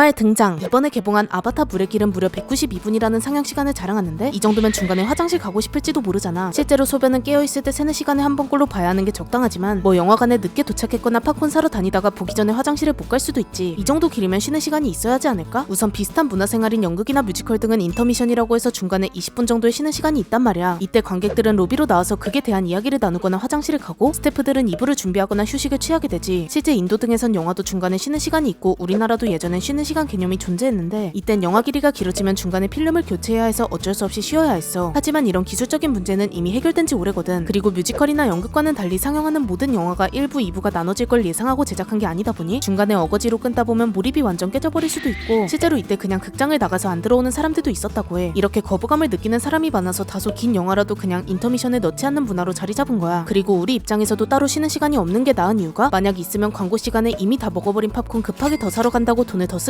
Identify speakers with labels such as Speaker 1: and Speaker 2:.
Speaker 1: 영화의 등장. 이번에 개봉한 아바타 물의 길은 무려 192분이라는 상영 시간을 자랑하는데 이 정도면 중간에 화장실 가고 싶을지도 모르잖아. 실제로 소변은 깨어있을 때 세네 시간에 한 번꼴로 봐야 하는 게 적당하지만 뭐 영화관에 늦게 도착했거나 팝콘 사러 다니다가 보기 전에 화장실을 못 갈 수도 있지. 이 정도 길이면 쉬는 시간이 있어야 하지 않을까? 우선 비슷한 문화생활인 연극이나 뮤지컬 등은 인터미션이라고 해서 중간에 20분 정도의 쉬는 시간이 있단 말이야. 이때 관객들은 로비로 나와서 극에 대한 이야기를 나누거나 화장실을 가고 스태프들은 이불을 준비하거나 휴식을 취하게 되지. 실제 인도 등에선 영화도 중간에 쉬는 시간이 있고 우리나라도 예전엔 쉬는 시간 개념이 존재했는데 이땐 영화 길이가 길어지면 중간에 필름을 교체해야 해서 어쩔 수 없이 쉬어야 했어. 하지만 이런 기술적인 문제는 이미 해결된 지 오래거든. 그리고 뮤지컬이나 연극과는 달리 상영하는 모든 영화가 1부, 2부가 나눠질 걸 예상하고 제작한 게 아니다 보니 중간에 어거지로 끊다 보면 몰입이 완전 깨져버릴 수도 있고 실제로 이때 그냥 극장을 나가서 안 들어오는 사람들도 있었다고 해. 이렇게 거부감을 느끼는 사람이 많아서 다소 긴 영화라도 그냥 인터미션에 넣지 않는 문화로 자리 잡은 거야. 그리고 우리 입장에서도 따로 쉬는 시간이 없는 게 나은 이유가 만약 있으면 광고 시간에 이미 다 먹어버린 팝콘 급하게 더 사러 간다고 돈을 더 쓰게